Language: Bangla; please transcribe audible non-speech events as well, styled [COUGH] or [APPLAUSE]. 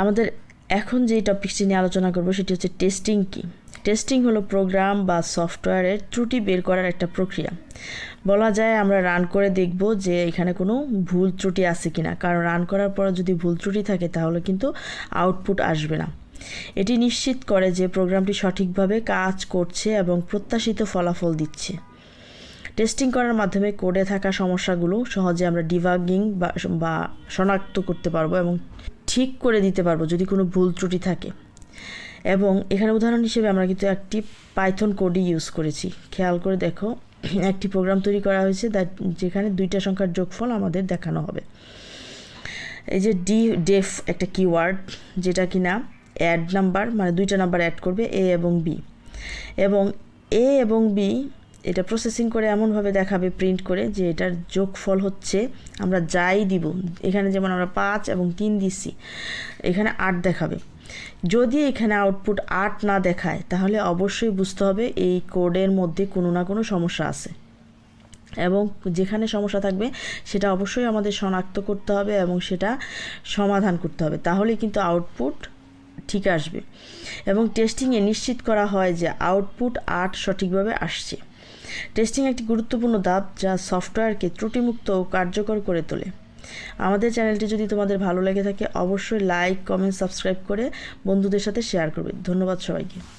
আমাদের এখন যে টপিকটি নিয়ে আলোচনা করব সেটি হচ্ছে টেস্টিং কি? টেস্টিং হলো প্রোগ্রাম বা সফটওয়্যারের ত্রুটি বের করার একটা প্রক্রিয়া। বলা যায় আমরা রান করে দেখব যে এখানে কোনো ভুল ত্রুটি আছে কিনা। কারণ রান করার পর যদি ভুল ত্রুটি থাকে তাহলে কিন্তু আউটপুট আসবে না। এটি নিশ্চিত করে যে প্রোগ্রামটি সঠিকভাবে কাজ করছে এবং প্রত্যাশিত ফলাফল দিচ্ছে। টেস্টিং করার মাধ্যমে কোডে থাকা সমস্যাগুলো সহজে আমরা ডিভাগিং বা শনাক্ত করতে পারব এবং ঠিক করে দিতে পারব যদি কোনো ভুল ত্রুটি থাকে। এবং এখানে উদাহরণ হিসেবে আমরা কিন্তু একটি পাইথন কোডই ইউজ করেছি। খেয়াল করে দেখো, [CLEARS THROAT] একটি প্রোগ্রাম তৈরি করা হয়েছে দ্যাট যেখানে দুইটা সংখ্যার যোগফল আমাদের দেখানো হবে। এই যে ডি ডেফ একটা কিওয়ার্ড যেটা কি না অ্যাড নাম্বার মানে দুইটা নাম্বার অ্যাড করবে এ এবং বি এবং এ এবং বি এটা প্রসেসিং করে এমনভাবে দেখাবে প্রিন্ট করে, যে এটার যোগফল হচ্ছে আমরা যাই দিব। এখানে যেমন আমরা পাঁচ এবং তিন দিচ্ছি এখানে আট দেখাবে। যদি এখানে আউটপুট আট না দেখায়, তাহলে অবশ্যই বুঝতে হবে এই কোডের মধ্যে কোনো না কোনো সমস্যা আছে। এবং যেখানে সমস্যা থাকবে, সেটা অবশ্যই আমাদের শনাক্ত করতে হবে এবং সেটা সমাধান করতে হবে। তাহলে কিন্তু আউটপুট ঠিক আসবে। এবং টেস্টিংয়ে নিশ্চিত করা হয় যে আউটপুট আট সঠিকভাবে আসছে। টেস্টিং একটি গুরুত্বপূর্ণ ধাপ যা সফটওয়্যারকে ত্রুটিমুক্ত ও কার্যকর করে তোলে। আমাদের চ্যানেলটি যদি তোমাদের ভালো লেগে থাকে, অবশ্যই লাইক কমেন্ট সাবস্ক্রাইব করে বন্ধুদের সাথে শেয়ার করবে। ধন্যবাদ সবাইকে।